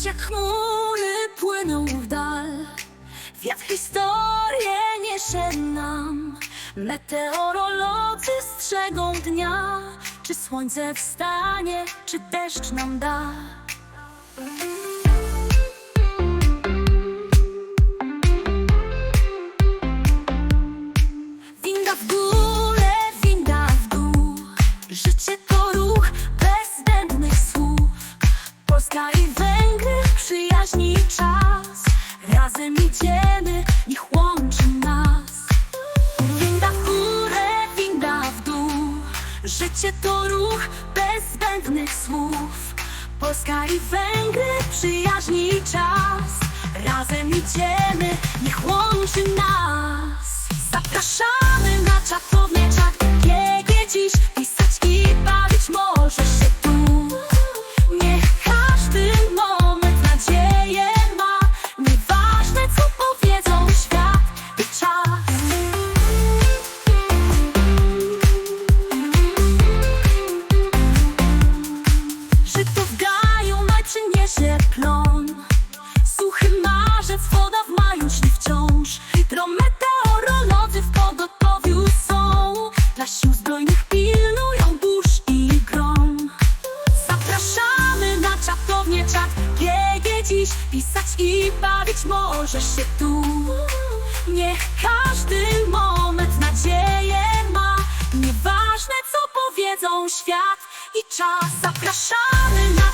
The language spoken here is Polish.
Jak chmury płyną w dal. Wiatr historię niesie nam. Meteorolodzy strzegą dnia. Czy słońce wstanie, czy deszcz nam da? Winda w górę, winda w dół. Życie to ruch bez zbędnych słów. Polska i Razem idziemy, niech łączy nas. Winda w górę, winda w dół. Życie to ruch bez zbędnych słów. Polska i Węgry, przyjaźni czas. Razem idziemy, niech łączy nas. Zapraszamy na czatownię Żyto w gaju maj przyniesie plon Suchy marzec, woda w maju śni wciąż. Hydrometeorolodzy w pogotowiu są. Dla sił zbrojnych pilnują burz i grom. Zapraszamy na czatownię czat GG dziś. Pisać i bawić może się tu. Niech każdy moment nadzieję i czas. Zapraszamy na